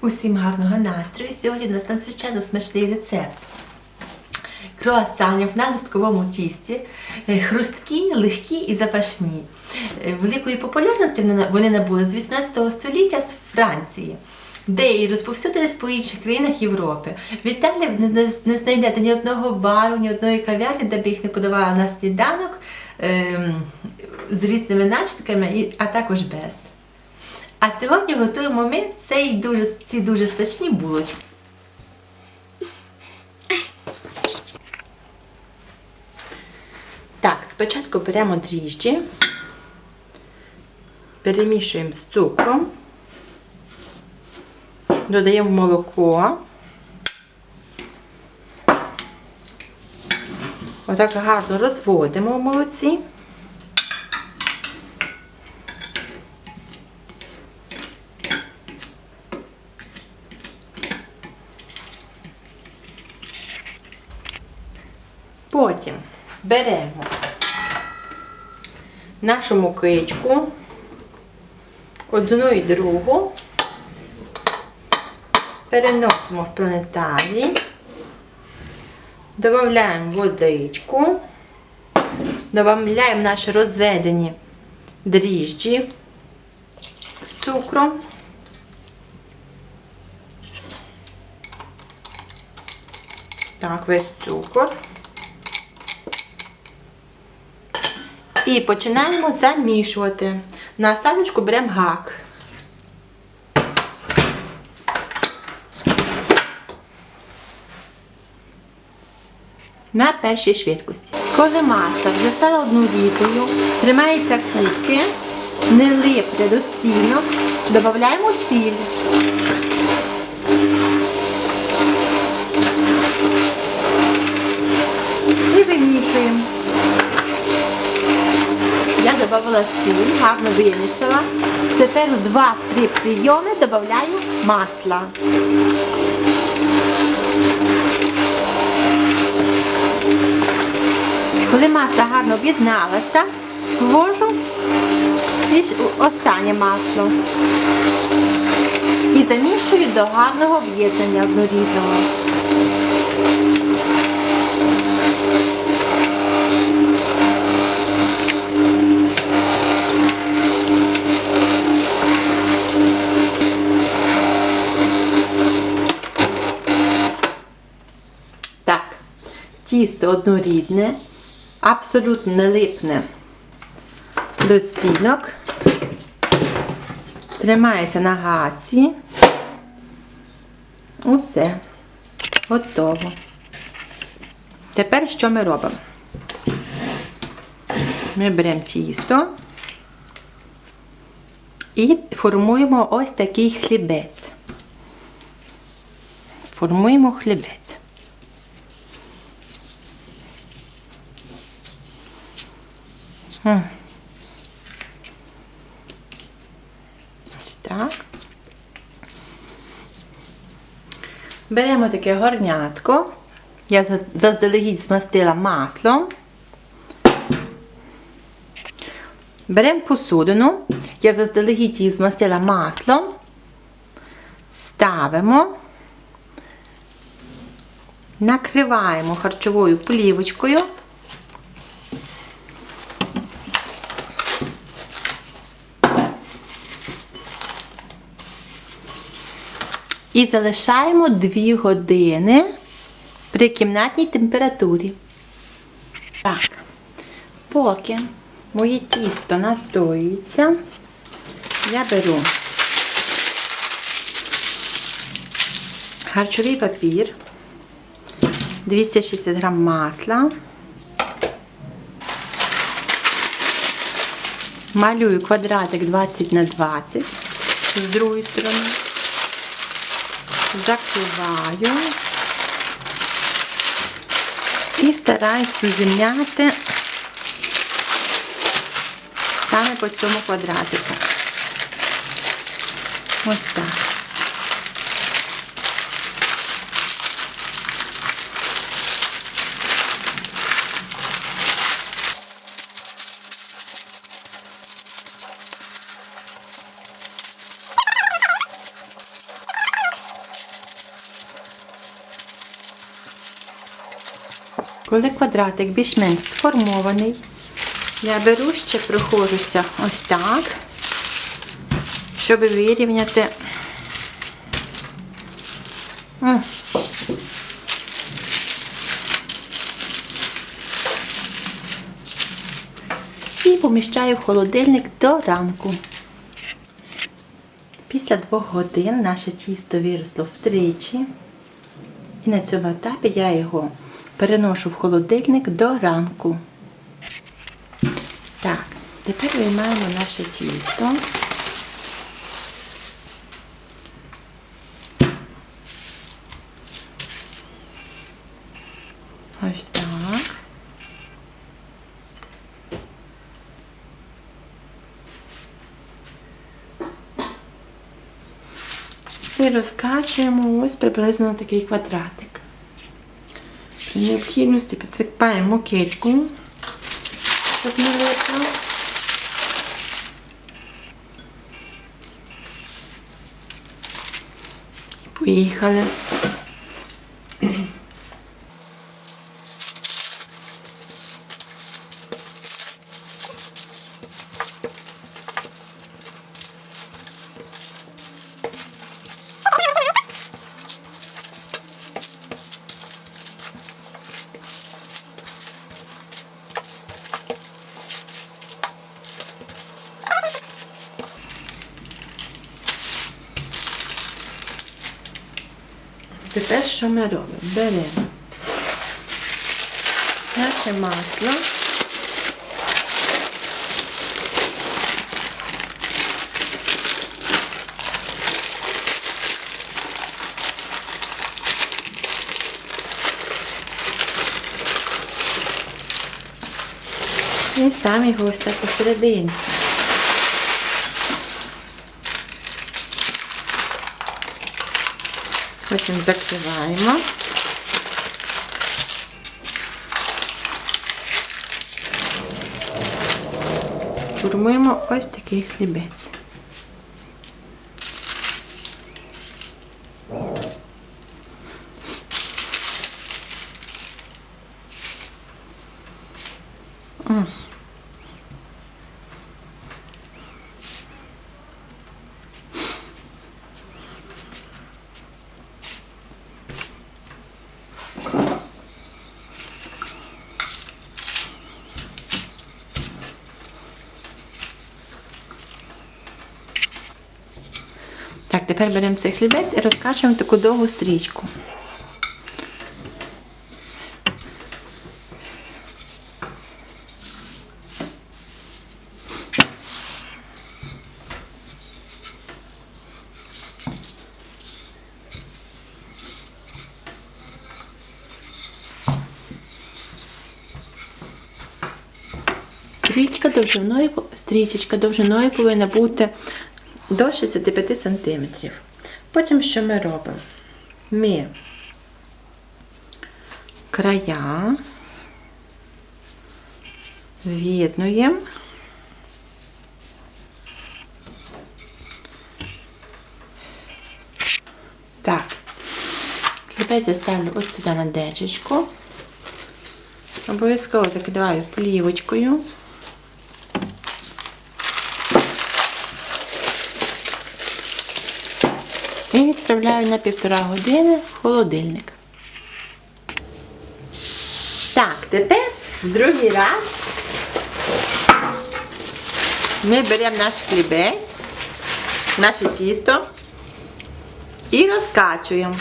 Усім гарного настрою. Сьогодні у нас надзвичайно смачний рецепт. Круасанів на листковому тісті, Е, хрусткі, легкі і запашні. Е, Великої популярності вони набули з 18 століття з Франції, де і розповсюдились по інших країнах Європи. В Італії не, не знайдете ні одного бару, ні одної кав'ярні, де б їх не подавали на сніданок ем, з різними начинками, а також без. А сьогодні готуємо ми цей дуже, ці дуже смачні булочки. Так, спочатку беремо дріжджі, перемішуємо з цукром, додаємо молоко. Отак гарно розводимо в молоці. Потім беремо нашу мукичку, одну і другу, переносимо в планетарій, додаємо водичку, додаємо наші розведені дріжджі з цукром. Так, весь цукор. І починаємо замішувати. На садочку беремо гак. На першій швидкості. Коли маса вже стала однорідною, тримається кубки, не липне до стінок, додаємо сіль. І вимішуємо. Я додавала сіль, гарно вимішала. Тепер у 2-3 прийоми додаю масла. Коли маса гарно об'єдналася, ввожу останнє масло. І замішую до гарного об'єднання однорідного. Тісто однорідне, абсолютно не липне до стінок. Тримається на гаці. Усе. Готово. Тепер що ми робимо? Ми беремо тісто і формуємо ось такий хлібець. Формуємо хлібець. Ось так. Беремо таке горнятко. Я заздалегідь змастила маслом. Беремо посудину. Я заздалегідь її змастила маслом. Ставимо. Накриваємо харчовою плівочкою. І залишаємо 2 години при кімнатній температурі. Так, поки моє тісто настоюється, я беру харчовий папір, 260 грам масла, малюю квадратик 20 на 20 з другої сторони закриваю і стараюсь розімняти саме по цьому квадратику. Ось так. Коли квадратик більш-менш сформований, я беру ще проходжуся ось так, щоб вирівняти. І поміщаю в холодильник до ранку. Після двох годин наше тісто виросло втричі. І на цьому етапі я його переношу в холодильник до ранку. Так, тепер виймаємо наше тісто. Ось так. І розкачуємо ось приблизно такий квадратик. При необхідності підсипаємо кетьку, щоб. І поїхали. Тепер що ми робимо? Беремо наше масло. І ставимо його ось так посерединці. Потім закриваємо. Формуємо ось такий хлібець. Тепер беремо цей хлібець і розкачуємо таку довгу стрічку. Стрічка довжиною, стрічечка довжиною повинна бути до 65 см. Потім що ми робимо? Ми края з'єднуємо. Так, хлібець я ставлю ось сюди на дечечку. Обов'язково закриваю плівочкою. І відправляю на півтора години в холодильник. Так, тепер другий раз ми беремо наш хлібець, наше тісто і розкачуємо.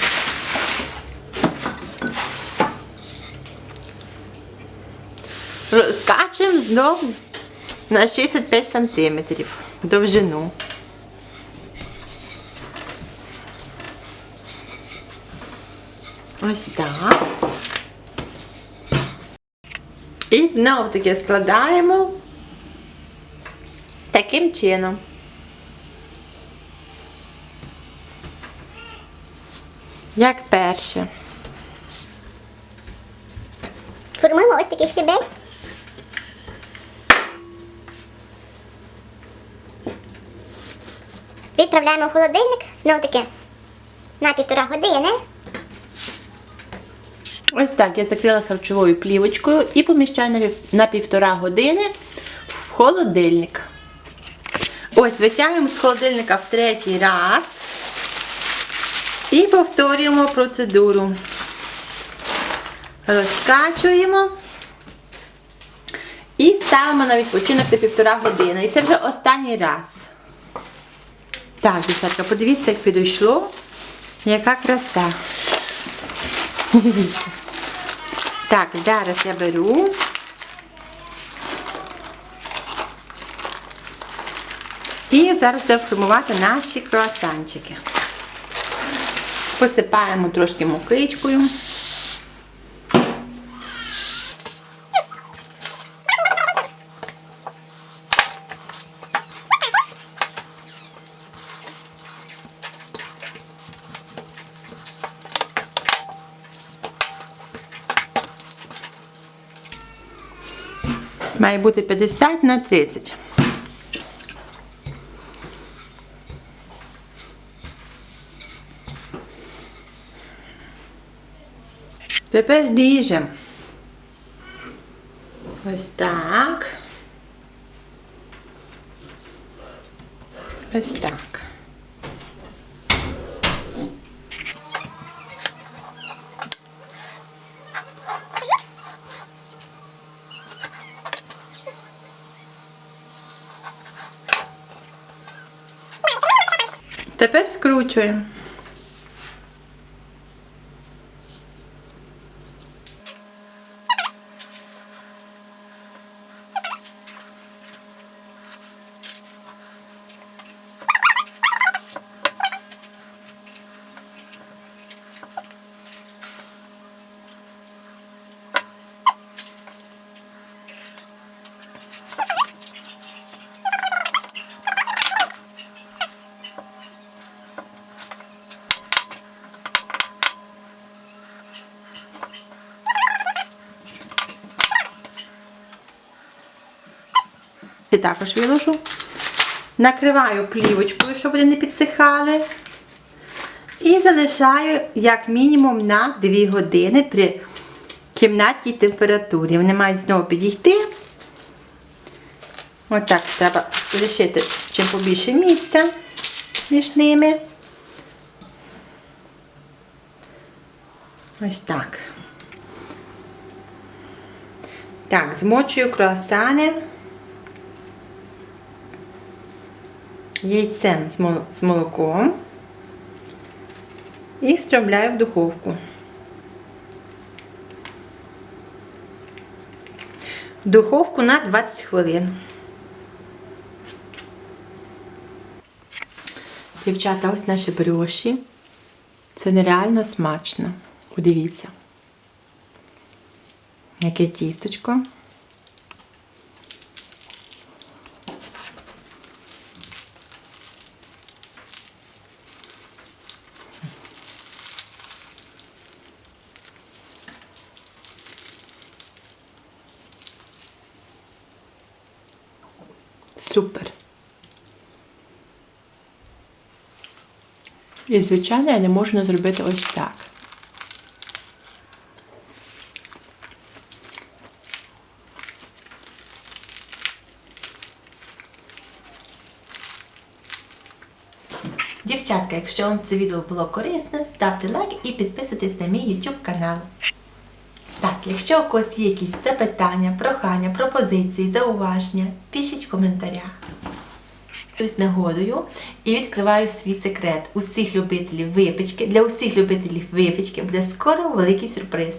Розкачуємо знову на 65 см довжину. Ось так. І знову таки складаємо таким чином. Як перше. Формуємо ось такий хлібець. Відправляємо в холодильник, знов таки на півтора години. Ось так я закрила харчовою плівочкою і поміщаю на, півтора години в холодильник. Ось витягуємо з холодильника в третій раз і повторюємо процедуру. Розкачуємо і ставимо на відпочинок на півтора години. І це вже останній раз. Так, дівчатка, подивіться, як підійшло. Яка краса. Дивіться. Так, зараз я беру. І зараз будемо формувати наші круасанчики. Посипаємо трошки мукичкою. Має бути 50 на 30. Тепер ріжемо. Ось так. Ось так. скручуємо. Це також виложу. Накриваю плівочкою, щоб вони не підсихали. І залишаю як мінімум на 2 години при кімнатній температурі. Вони мають знову підійти. Отак треба лишити чим побільше місця між ними. Ось так. Так, змочую круасани. Яйцем з молоком і встромляю в духовку. В духовку на 20 хвилин. Дівчата, ось наші брюші. Це нереально смачно. Подивіться. Яке тісточко. Супер. І, звичайно, я не можу не зробити ось так. Дівчатка, якщо вам це відео було корисне, ставте лайк і підписуйтесь на мій YouTube канал. Якщо у когось є якісь запитання, прохання, пропозиції, зауваження, пишіть в коментарях. Щось нагодою і відкриваю свій секрет. Усіх любителів випічки, для усіх любителів випічки буде скоро великий сюрприз.